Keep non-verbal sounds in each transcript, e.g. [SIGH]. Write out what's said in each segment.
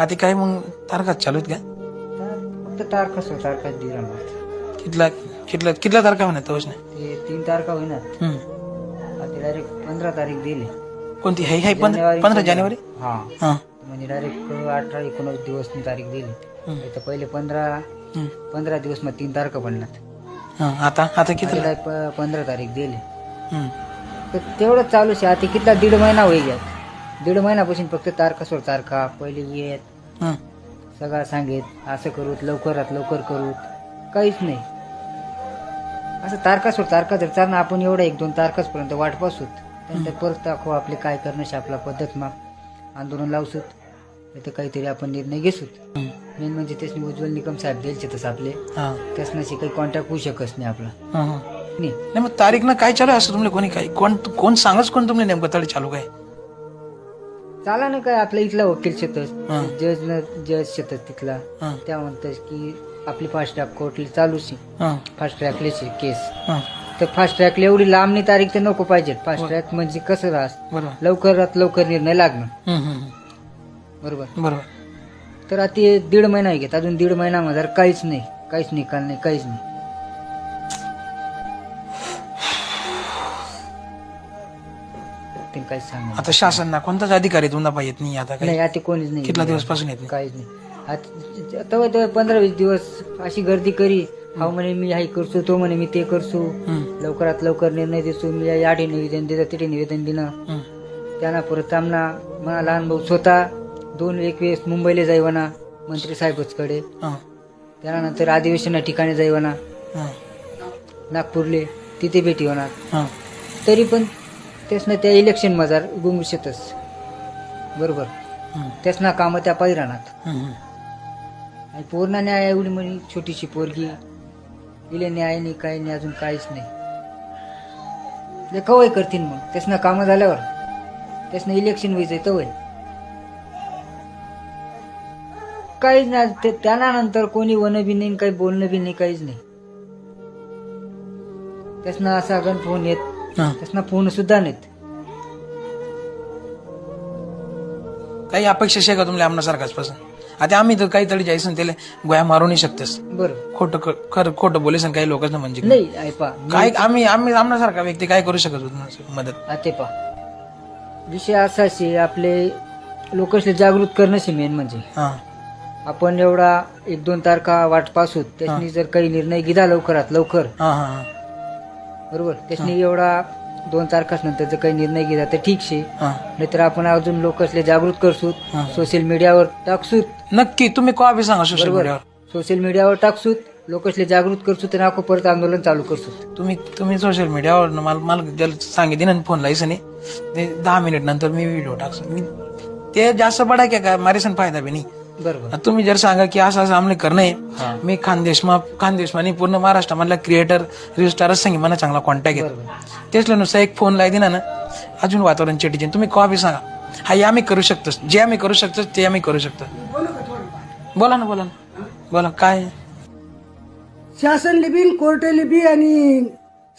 आता काय मग तारखात चालू आहेत का? फक्त तारखा सो तारखा दिला कितला कितला कितल्या तारखा म्हणत तोच नाही ते तीन तारखा होईना. हम्म. ते डायरेक्ट पंधरा तारीख दिली. कोणती? हे हे पंधरा पंधरा. जानेवारी? हा. हां. म्हणजे डायरेक्ट अठरा एकोणीस दिवस ती तारीख दिली. हम्म. तर पहिले पंधरा हम्म. पंधरा दिवस मग तीन तारखा पडणार. हां. आता आता किती पंधरा तारीख दिली. हम्म. तर तेवढंच चालू आहे. आता कितला? दीड महिना होई दीड महिन्यापासून फक्त तारखा सोड तारखा. पहिले येत हम्म. सगळं सांगेत असं करूत लवकरात लवकर करूत. काहीच नाही. असं तारखा सोड तारखा जर चालणं आपण एवढा एक दोन तारखाच पर्यंत वाट पासूत त्यानंतर परत दाखवू आपले काय करणं शे आपला पद्धत मा आंदोलन लावसूत. तर काहीतरी आपण निर्णय घेसूत. मेन म्हणजे त्याने उज्ज्वल निकम साहेब द्यायचे तसं आपले. हां. त्यासनाशी काही कॉन्टॅक्ट होऊ शकत नाही आपला. हां, हां. नाही. नाही मग तारीख ना काय चालू आहे असं तुमले कोणी काय कोण कोण सांगच कोण तुमले नेमकं तळी चालू काय? चाला ना काय आपल्या इथला वकील हा. शेतच जज न जज शेतच तिथला. हां. त्या म्हणतात की आपली फास्ट ट्रॅक कोर्टली चालूच आहे. हां. फास्ट ट्रॅकलेच आहे केस हां. तर फास्ट ट्रॅकला एवढी लांबणी तारीख तर नको पाहिजे. फास्ट ट्रॅक म्हणजे कसं राहस? बरोबर. लवकरात लवकर निर्णय लागणं हम्म, हम्म, हम्म. बरोबर. बरोबर. तर आता हे दीड महिना घेत. अजून दीड महिन्यामध्ये काहीच नाही. काहीच निकाल नाही काहीच नाही. ते काहीच सांग आता शासन ना कोणताच अधिकारी तुम्हाला येत नाही आता नाही आता कोणीच नाही. कितला दिवसपासून येत नाही? काहीच नाही. आता तेव्हा तेव्हा पंधरा वीस दिवस अशी गर्दी करी हा म्हणे मी हाय करतो तो म्हणे मी ते करतो लवकरात लवकर निर्णय देतो मी या आधी निवेदन देतो तिथे निवेदन हम्म, त्यांना परत आमना मला लहान भाऊ स्वतः दोन एक वेळेस मुंबईला जाईवना मंत्री साहेबचकडे. त्यानंतर अधिवेशना ठिकाणी जाईवना. नागपूरले तिथे भेटी होणार. तरी पण त्यासनं त्या इलेक्शन मजार गुंग शेतच बरोबर. हम्म, त्यासना कामं त्या पायी राहणार हम्म, हम्म. आणि पूर्ण न्याय एवढी म्हणे छोटीशी पोरगी. इले न्याय नाही काही नाही अजून काहीच नाही. ते कवय करतील मग. त्यासनं कामं झाल्यावर. त्यासनं इलेक्शन व्हायचंय तवय. काहीच नाही ते त्यानंतर कोणी वन बी नाही काही बोलणं बी नाही काहीच नाही. त्यासनं असा गण फोन येत. हां. त्यासनं फोन सुद्धा नाहीत. काही अपेक्षा शे का तुमल्या आमनासारखाच पासून आता आम्ही तर काही तरी जायचं त्याला गोया मारू नाही शकतेस. बरं. खोटं क- खरं खोटं बोलेस काही लोकांना म्हणजे नाही ऐपा काय आम्ही आम्ही आमनासारखा व्यक्ती काय करू शकत होतो ना मदत? आते पा. विषय असा शे आपले लोकांशी जागृत करणं शे मेन म्हणजे. हां. आपण एवढा एक दोन तारखा वाट पासूत त्याच्यानी जर काही निर्णय घेतला लवकरात लवकर हां हां हां. बरोबर? त्याच्यानी एवढा दोन तारखाच नंतर जर काही निर्णय घेतला तर ठीक शे हां. नाहीतर आपण अजून लोकांसले जागृत करसूत. हा. सोशल मीडियावर टाकसूत. नक्की. तुम्ही कवा बी सांगा सोशल बरोबर? मीडियावर? सोशल मीडियावर टाकसूत. लोकांसले जागृत करसूत आणि आपण परत आंदोलन चालू करसूत. तुम्ही तुम्ही सोशल मीडियावर मला मला सांगितलं ना फोन ते दहा मिनिट नंतर मी व्हिडिओ टाकतो मी ते जास्त बडा क्या काय मारेसन फायदा बी नाही. बरोबर. तुम्ही जर सांगा की असं असं आम्हाला करणं हा. आहे मी खानदेशमा खानदेशमानी पूर्ण महाराष्ट्रामधला क्रिएटर रिस्टारच सांगी मला चांगला कॉन्टॅक्ट आहे बरोबर. तेच नुसतं एक फोन लाई दिना ना अजून वातावरण चेटीचे तुम्ही बी सांगा. हा हे आम्ही करू शकतो जे आम्ही करू शकतो ते आम्ही करू शकतो. बोला ना बोला ना. बोला काय? शासन लिबी कोर्ट लिबी आणि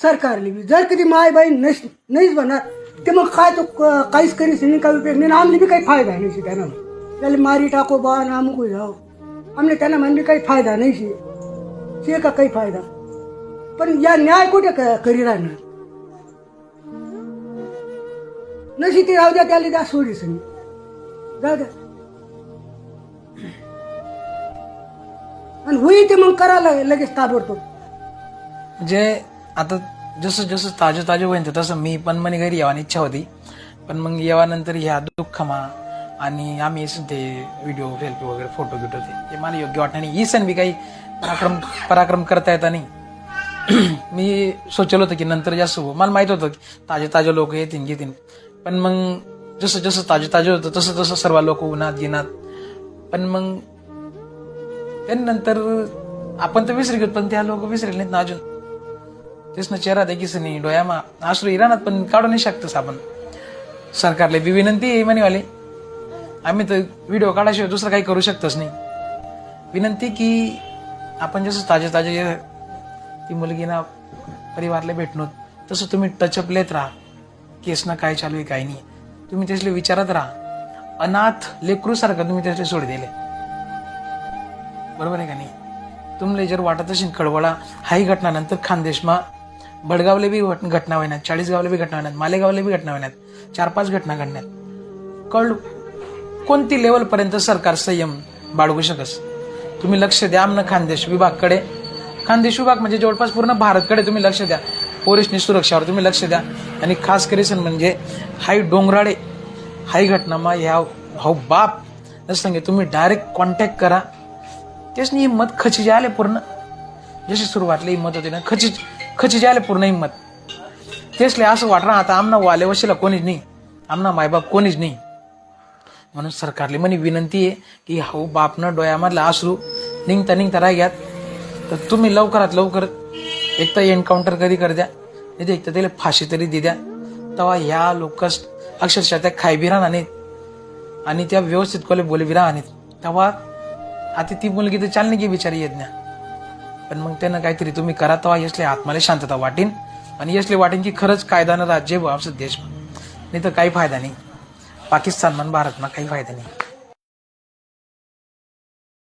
सरकार लिबी. जर कधी माय बहीण नस नाहीच बनणार ते मग काय तो क- काहीच करीस नाही काही उपयोग नाही. आमले बी काही फायदा नाही त्यांना त्याला मारी टाको बा आणि अमुक जाओ। आमले त्यांना म्हणजे काही फायदा नाही शे शे का काही फायदा? पण या न्याय कुठे क- करी राहणार नशी ती राहू द्या त्याला द्या सोडीस नाही जाऊ द्या आणि होई ते मग करा लगे- लगेच ताबडतोब। म्हणजे आता जसं जसं ताजं ताजं होईन ते तसं मी पण म्हणे घरी यावानी इच्छा होती. पण मग येवानंतर ह्या दुःखमा आणि आम्ही ते व्हिडिओ सेल्फी वगैरे फोटो बिटो ते मला योग्य वाटणार नाही. ही सण बी काही पराक्रम पराक्रम करता येता नाही. [CLEARS THROAT] मी सोचलं होतं की नंतर जास्त मला माहीत होतं की ताजे ताजे लोक येतील घेतील पण मग जसं जसं ताजे ताजे होतं तसं तसं सर्व लोक उन्हात गिनात पण मग त्यानंतर आपण तर विसरी घेत पण त्या लोक विसरले नाहीत ना अजून. तेच ना चेहरा देखीस नाही डोयामा आश्रू इराणात पण काढू नाही शकतोस आपण. सरकारला बी विनंती आहे म्हणेवाली आम्ही तर व्हिडिओ काढाशिवाय दुसरं काही करू शकतोच नाही. विनंती की आपण जसं ताजे ताजे जे ती मुलगी ना परिवारला भेटणं तसं तुम्ही टचअप लेत राहा केसनं काय चालू आहे काय नाही. तुम्ही त्यासले विचारत राहा. अनाथ लेकरूसारखं तुम्ही त्यासले सोड दिले. बरोबर आहे का नाही? तुमले जर वाटत असेल कळवळा हाही घटना नंतर खानदेशमा बडगावले बी घट- घटना होईनात चाळीसगावले बी घटना होईनात मालेगावले बी घटना होईनात चार पाच घटना घडण्यात. कळ कोणती लेवल पर्यंत सरकार संयम बाळगू शकस? तुम्ही लक्ष द्या आमनं खानदेश विभागकडे. खानदेश विभाग म्हणजे जवळपास पूर्ण भारतकडे तुम्ही लक्ष द्या. पोलिसनी सुरक्षावर तुम्ही लक्ष द्या. आणि खास करीसन म्हणजे हाई डोंगराळे हाई घटनामा ह्या हाऊ बाप जसं सांगे तुम्ही डायरेक्ट कॉन्टॅक्ट करा. तेच नाही हिंमत खची आले पूर्ण. जशी सुरुवातली हिंमत होती ना खचिज खची आले पूर्ण हिंमत. तेचले असं वाटणार आता आमना वाले वशीला कोणीच नाही. आमना मायबाप कोणीच नाही. म्हणून सरकारले म्हणे विनंती आहे की हो बापनं डोळ्यामधला आसरू निघता निघता राहग्यात तर तुम्ही लवकरात लवकर एक तर एन्काउंटर कधी कर द्या नाही तर एक तर त्याला फाशी तरी दे द्या तेव्हा ह्या लोकस अक्षरशः त्या खायबी राहणार नाहीत. आणि त्या व्यवस्थित कोले बोले बी तेव्हा आता ती मुलगी तर चालणे की बिचारी येत नाही. पण मग त्यानं काहीतरी तुम्ही करा तेव्हा यसले आत्माला शांतता वाटेन. आणि यसले वाटेन की खरंच कायदानं राज्य आहे बुवा आमचं देश. नाही तर काही फायदा नाही. पाकिस्तान म्हण भारत काही फायदा नाही.